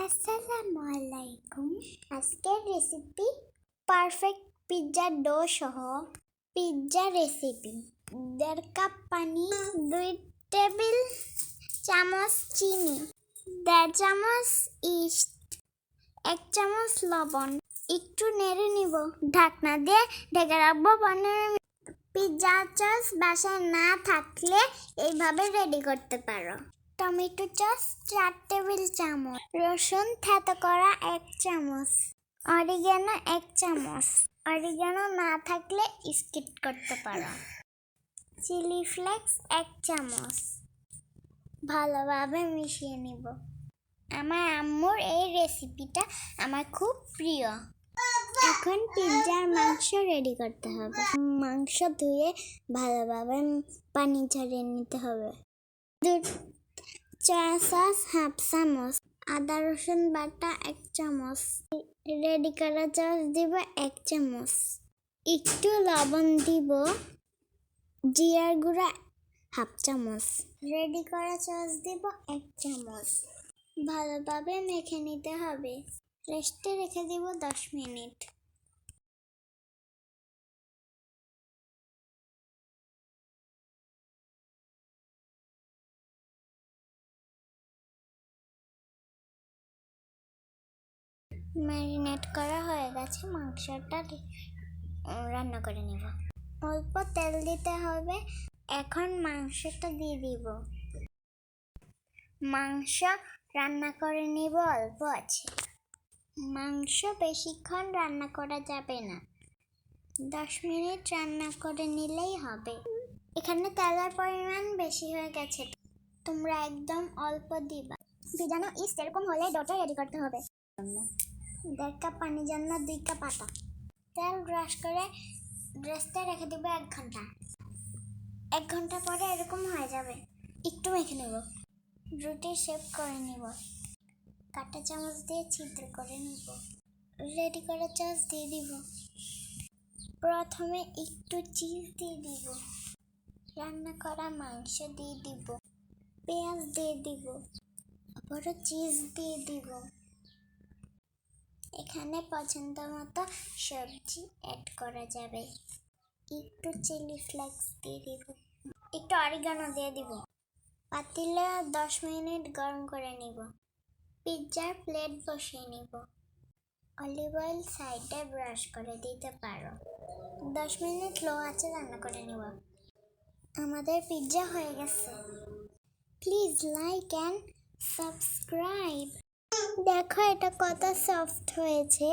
আসসালামু আলাইকুম আজকের রেসিপি পারফেক্ট পিৎজা ডো সহ পিৎজা রেসিপি দেড় কাপ পানি দুই টেবিল চামচ চিনি দেড় চামচ ইস্ট এক চামচ লবণ। একটু নেড়ে নিব। ঢাকনা দিয়ে ঢেকে রাখব পনেরো পিৎজা সস বাসায় না থাকলে এইভাবে রেডি করতে পারো। টমেটো সস চার টেবিল চামচ। রসুন থেতো করা এক চামচ। অরিগানো এক চামচ। অরিগানো না থাকলে স্কিপ করতে পারো। চিলি ফ্লেক্স এক চামচ। ভালোভাবে মিশিয়ে নিব। আমার আম্মুর এই রেসিপিটা আমার খুব প্রিয়। এখন পিৎজার মাংস রেডি করতে হবে। মাংস ধুয়ে ভালোভাবে পানি ঝরিয়ে নিতে হবে। চা সস হাফ চামচ, আদা, রসুন বাটা এক চামচ, রেডি করা চামচ দিব এক চামচ। একটু লবণ দিব, জিরার গুঁড়া হাফ চামচ। রেডি করা চামচ দিব এক চামচ। ভালোভাবে মেখে নিতে হবে। রেস্টে রেখে দিব দশ মিনিট। ম্যারিনেট করা হয়ে গেছে, মাংসটা রান্না করে নিব। অল্প তেল দিতে হবে, এখন মাংসটা দিয়ে দিব। মাংস রান্না করে নিব, অল্প আছে। মাংস বেশিক্ষণ রান্না করা যাবে না। দশ মিনিট রান্না করে নিলেই হবে। এখানে তেলের পরিমাণ বেশি হয়ে গেছে। তোমরা একদম অল্প দিবা। ভিজানো ইস্ট এরকম হলে ডোটা রেডি করতে হবে। দেড় কাপ পানি জন্য দুই কাপ তেল ব্রাশ করে রেস্টে রেখে দেবো এক ঘণ্টা। এক ঘণ্টা পরে এরকম হয়ে যাবে। একটু মেখে নেব। রুটি শেপ করে নিব। কাঁটা চামচ দিয়ে ছিদ্র করে নিব। রেডি করা চামচ দিয়ে দিব। প্রথমে একটু চিজ দিয়ে দিব। রান্না করা মাংস দিয়ে দিব। পেঁয়াজ দিয়ে দিব। আবারও চিজ দিয়ে দিব। এখানে পছন্দ মতো সবজি অ্যাড করা যাবে। একটু চিলি ফ্লেক্স দিয়ে দিব। একটু অরিগানো দিয়ে দিব। পাতিলে দশ মিনিট গরম করে নিব। পিৎজার প্লেট বসিয়ে নিব। অলিভ অয়েল সাইডে ব্রাশ করে দিতে পারো। দশ মিনিট লো আছে রান্না করে নিব। আমাদের পিৎজা হয়ে গেছে। প্লিজ লাইক অ্যান্ড সাবস্ক্রাইব দেখো এটা কত সফট হয়েছে।